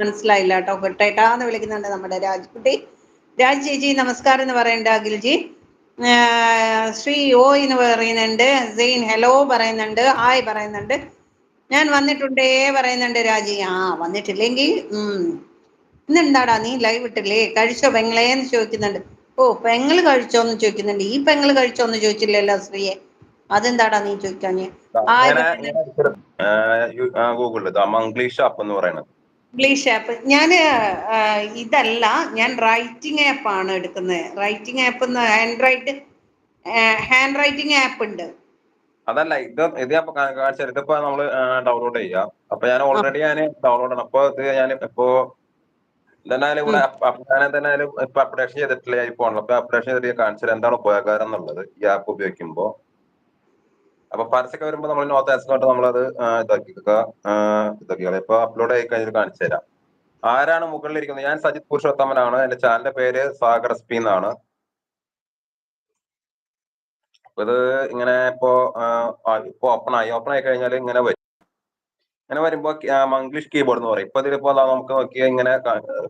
മനസ്സിലായില്ല കേട്ടോ കെട്ടേട്ടാന്ന് വിളിക്കുന്നുണ്ട് നമ്മുടെ രാജ്കുട്ടി. രാജ് ചേച്ചി നമസ്കാരം എന്ന് പറയണ്ട അഖിൽജി ശ്രീ ഓ എന്ന് പറയുന്നുണ്ട് സെയിൻ ഹലോ പറയുന്നുണ്ട് ഹായ് പറയുന്നുണ്ട്. ഞാൻ വന്നിട്ടുണ്ടേ പറയുന്നുണ്ട് രാജി. ആ വന്നിട്ടില്ലെങ്കിൽ ഉം. ഇന്നെന്താടാ നീ ലൈവ് ഇട്ടില്ലേ? കഴിച്ചോ പെങ്ങളേന്ന് ചോദിക്കുന്നുണ്ട്. ഓ പെങ്ങൾ കഴിച്ചോന്ന് ചോദിക്കുന്നുണ്ട്. ഈ പെങ്ങൾ കഴിച്ചോന്ന് ചോദിച്ചില്ലല്ലോ ശ്രീയെ അതെന്താടാ നീ ചോദിക്കാഞ്ഞ്? ഗൂഗിളിൽ മംഗ്ലീഷ് ആപ്പ് എന്ന് പറയുന്നത്. ഇംഗ്ലീഷ് ആപ്പ് ഞാൻ ഇതല്ല. ഞാൻ റൈറ്റിംഗ് ആപ്പ് ആണ് എടുക്കുന്നത് writing app hand write hand writing app ഉണ്ട്. അതല്ല ഇത് ഇത് അപ്പൊ കാണിച്ചത് ഇതിപ്പോ നമ്മൾ ഡൗൺലോഡ് ചെയ്യാം. അപ്പൊ ഞാൻ ഓൾറെഡി ഞാൻ ഡൗൺലോഡ് ആണ്. അപ്പൊ ഇത് ഞാൻ ഇപ്പോ എന്തായാലും ഇവിടെ ഞാൻ ഇപ്പൊ അപ്ഡേഷൻ ചെയ്തിട്ടില്ല. ഈ ഫോണിൽ അപ്പൊ അപ്ഡേഷൻ ചെയ്തിട്ട് കാണിച്ചത് എന്താണ് ഉപകാരം എന്നുള്ളത് ഈ ആപ്പ് ഉപയോഗിക്കുമ്പോ. അപ്പൊ പരസ്യമൊക്കെ വരുമ്പോ നമ്മൾ നോർത്ത് ആസ്കോട്ട് നമ്മളത് ഇതാക്കി ഇതാക്കിക്കുക ഇപ്പൊ അപ്ലോഡ് ആയി കഴിഞ്ഞിട്ട് കാണിച്ചു തരാം. ആരാണ് മുകളിലിരിക്കുന്നത്? ഞാൻ സജിത് പുരുഷോത്തമനാണ്. എന്റെ ചാനലിന്റെ പേര് സാഗർ എസ് പി എന്നാണ്. ഇത് ഇങ്ങനെ ഇപ്പോ ഇപ്പൊ ഓപ്പൺ ആയി. ഓപ്പൺ ആയി കഴിഞ്ഞാൽ ഇങ്ങനെ വരും. ഇങ്ങനെ വരുമ്പോ മംഗ്ലീഷ് കീബോർഡ് എന്ന് പറയും. ഇപ്പൊ ഇതിലിപ്പോ നമുക്ക് നോക്കിയാൽ ഇങ്ങനെ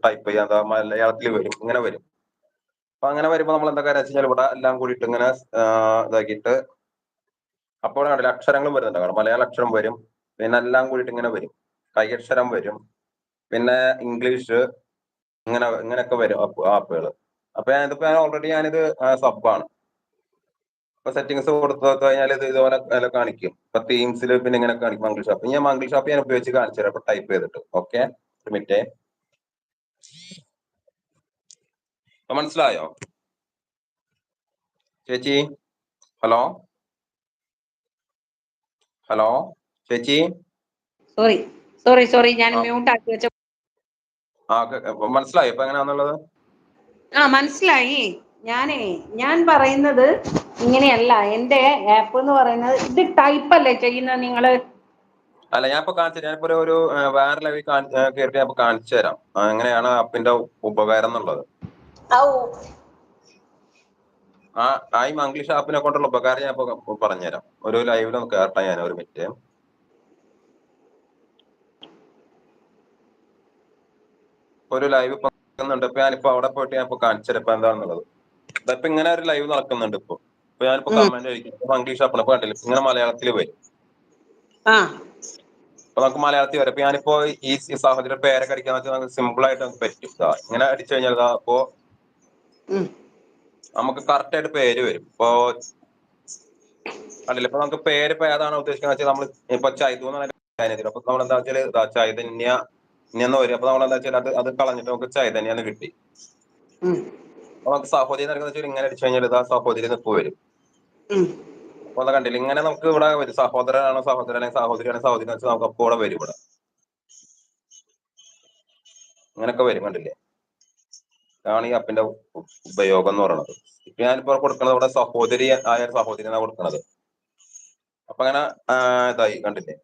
ടൈപ്പ് ചെയ്യാം. മലയാളത്തിൽ വരും. ഇങ്ങനെ വരും. അപ്പൊ അങ്ങനെ വരുമ്പോ നമ്മൾ എന്താ കാര്യം വെച്ചാൽ ഇവിടെ എല്ലാം കൂടിയിട്ട് ഇങ്ങനെ ഇതാക്കിയിട്ട് അപ്പോൾ കണ്ടില്ല അക്ഷരങ്ങളും വരുന്നുണ്ട്. കാരണം മലയാള അക്ഷരം വരും. പിന്നെ എല്ലാം കൂടിയിട്ട് ഇങ്ങനെ വരും. കൈയക്ഷരം വരും. പിന്നെ ഇംഗ്ലീഷ് ഇങ്ങനെ ഇങ്ങനെയൊക്കെ വരും ആപ്പുകൾ അപ്പൊ ഞാൻ ഇതിപ്പോ ഞാൻ ഓൾറെഡി ഞാനിത് സബാണ് ഇപ്പൊ സെറ്റിങ്സ് കൊടുത്തു കഴിഞ്ഞാൽ ഇത് ഇതുപോലെ കാണിക്കും. ഇപ്പൊ തീംസിൽ പിന്നെ ഇങ്ങനെ കാണിക്കും മംഗിൾ ഷാപ്പ്. ഞാൻ മംഗിൾ ഷാപ്പ് ഞാൻ ഉപയോഗിച്ച് കാണിച്ചു തരാം. ടൈപ്പ് ചെയ്തിട്ട്. ഓക്കെ മിനിറ്റ് മനസ്സിലായോ? ചേച്ചി? ഹലോ? ഹലോ ചേച്ചി? സോറി സോറി സോറി ഞാൻ മ്യൂട്ട് ആക്കി വെച്ച ആ മനസ്സിലായി ഇപ്പൊ എങ്ങനെയാന്നുള്ളത്? ആ മനസ്സിലായി. ഞാനേ ഞാൻ പറയുന്നത് ഇങ്ങനെയല്ല. എന്റെ ആപ്പ് എന്ന് പറയുന്നത് ഇത് ടൈപ്പ് അല്ലേ ചെയ്യുന്നത് നിങ്ങൾ? അല്ല ഞാൻ ഇപ്പൊ കാണിച്ചു ഞാനിപ്പോ ഒരു വേറെ കയറിയിട്ട് ഞാൻ കാണിച്ചു തരാം. അങ്ങനെയാണ് എങ്ങനെയാണ് ആപ്പിന്റെ ഉപകാരം എന്നുള്ളത്. ആ ആ മംഗ്ലീഷ് ആപ്പിനെ കൊണ്ടുള്ള ഉപകാരം ഞാൻ ഇപ്പൊ പറഞ്ഞുതരാം. ഒരു ലൈവിൽ നമുക്ക് കേട്ടാ ഞാൻ ഒരു മിനിറ്റ് ഒരു ലൈവ് ഇപ്പൊ നടക്കുന്നുണ്ട്. ഇപ്പൊ ഞാനിപ്പോ അവിടെ പോയിട്ട് ഞാൻ ഇപ്പൊ കാണിച്ചു തരാം ഇപ്പൊ എന്താണെന്നുള്ളത് ഇപ്പൊ ഇങ്ങനെ ഒരു ലൈവ് നടക്കുന്നുണ്ട് ഇപ്പൊ. ഇപ്പൊ ഞാനിപ്പോ കമന്റ് കഴിക്കും മംഗ്ലീഷ് ആപ്പിനെ കണ്ടില്ല? ഇങ്ങനെ മലയാളത്തിൽ വരും അപ്പൊ നമുക്ക് മലയാളത്തിൽ വരാം. ഇപ്പൊ ഞാനിപ്പോ ഈ സാഹചര്യം പേരൊക്കെ അടിക്കാന്ന് വെച്ചാൽ നമുക്ക് സിമ്പിൾ ആയിട്ട് നമുക്ക് പറ്റും. ഇങ്ങനെ അടിച്ചു കഴിഞ്ഞാൽ അപ്പോ നമുക്ക് കറക്റ്റ് ആയിട്ട് പേര് വരും. ഇപ്പോ അല്ലല്ലോ ഇപ്പൊ നമുക്ക് പേര് ഇപ്പൊ ഏതാണ് ഉദ്ദേശിക്കുന്നത് വെച്ചാൽ നമ്മൾ ഇപ്പൊ ചൈതു എന്ന് പറഞ്ഞ ചൈതന്യം അപ്പൊ നമ്മൾ എന്താ വെച്ചാൽ ചൈതന്യ എന്ന് വരും അപ്പൊ നമ്മൾ എന്താ വെച്ചാൽ അത് അത് കളഞ്ഞിട്ട് നമുക്ക് ചൈതന്യ എന്ന് കിട്ടി. നമുക്ക് സഹോദരി എന്ന് വെച്ചാൽ ഇങ്ങനെ അടിച്ചു കഴിഞ്ഞാൽ ഇതാ സഹോദരി നിപ്പ് വരും. അപ്പൊ അത് കണ്ടില്ല? ഇങ്ങനെ നമുക്ക് ഇവിടെ വരും. സഹോദരനാണോ സഹോദരൻ അല്ലെങ്കിൽ സഹോദരിയാണോ സഹോദരി നമുക്ക് അപ്പോ ഇവിടെ വരും ഇവിടെ. അങ്ങനൊക്കെ വരും കണ്ടില്ലേ? ഇതാണ് ഈ അപ്പിന്റെ ഉപയോഗം എന്ന് പറയുന്നത് ഇപ്പൊ ഞാനിപ്പോ കൊടുക്കുന്നത് ഇവിടെ സഹോദരി ആയ ഒരു സഹോദരി എന്നാണ് കൊടുക്കുന്നത് അപ്പൊ അങ്ങനെ ഇതായി കണ്ടില്ലേ?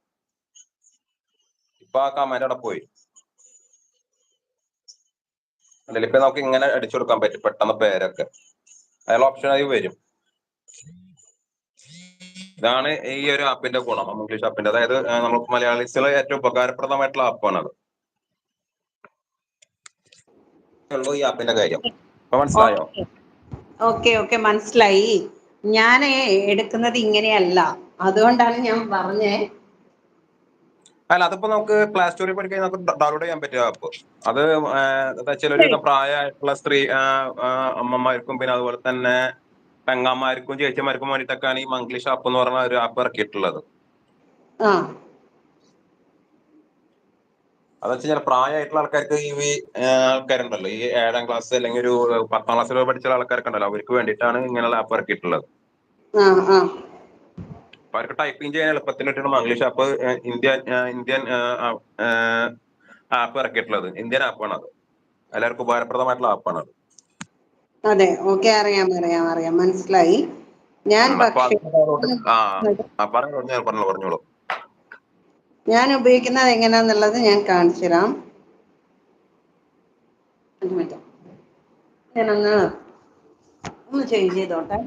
ഇപ്പൊ ആ കമാൻഡ് അവിടെ പോയി. കണ്ടില്ല? ഇപ്പൊ നമുക്ക് ഇങ്ങനെ അടിച്ചു കൊടുക്കാൻ പറ്റും പെട്ടെന്ന് പേരൊക്കെ. അയാൾ ഓപ്ഷൻ ആയി വരും. ഇതാണ് ഈ ഒരു ആപ്പിന്റെ ഗുണം ഇംഗ്ലീഷ് ആപ്പിന്റെ അതായത് നമുക്ക് മലയാളീസിലെ ഏറ്റവും ഉപകാരപ്രദമായിട്ടുള്ള ആപ്പാണ് അത് ഉള്ളൂ ഈ ആപ്പിന്റെ കാര്യം. മനസ്സിലായോ? ഓക്കെ. ഓക്കെ മനസ്സിലായി. ഞാൻ എടുക്കുന്നത് ഇങ്ങനെയല്ല. അതുകൊണ്ടാണ് ഞാൻ പറഞ്ഞേ. അല്ല അതിപ്പോ നമുക്ക് പ്ലേ സ്റ്റോറിൽ പോയി കഴിഞ്ഞാൽ നമുക്ക് ഡൗൺലോഡ് ചെയ്യാൻ പറ്റിയ ആപ്പ്. അത് ഒരുവിധം പ്രായമായിട്ടുള്ള സ്ത്രീ അമ്മമാർക്കും പിന്നെ അതുപോലെ തന്നെ പെങ്ങാമാർക്കും ചേച്ചിമാർക്കും വേണ്ടിയിട്ടൊക്കെയാണ് ഈ മംഗ്ലീഷ് ആപ്പ് എന്ന് പറഞ്ഞ ഒരു ആപ്പ് ഇറക്കിയിട്ടുള്ളത്. ആ അത് വെച്ച് കഴിഞ്ഞാൽ പ്രായമായിട്ടുള്ള ആൾക്കാർക്ക് ഈ ആൾക്കാരുണ്ടല്ലോ. ഈ ഏഴാം ക്ലാസ് അല്ലെങ്കിൽ ഒരു പത്താം ക്ലാസ്സിൽ പഠിച്ച ആൾക്കാർക്ക് ഉണ്ടല്ലോ അവർക്ക് വേണ്ടിയിട്ടാണ് ഇങ്ങനെയുള്ള ആപ്പ് ഇറക്കിയിട്ടുള്ളത്. അപ്പൊ അവർക്ക് ടൈപ്പിംഗ് ചെയ്യാൻ എളുപ്പത്തിന് വേണ്ടിയാണ് Manglish app Indian Indian app ഇറക്കിയിട്ടുള്ളത്. Indian ആപ്പാണ് അത് എല്ലാവർക്കും ഉപകാരപ്രദമായിട്ടുള്ള ആപ്പാണ് അത് അതെ. ഓക്കെ അറിയാം അറിയാം അറിയാം. മനസ്സിലായി. ഞാൻ പറഞ്ഞോളൂ അപ്പൊ ഞാൻ ഉപയോഗിക്കുന്നത് എങ്ങനെയാന്നുള്ളത് ഞാൻ കാണിച്ചു തരാം. ഞാനൊന്ന് ഒന്ന് ചേഞ്ച് ചെയ്തോട്ടെ.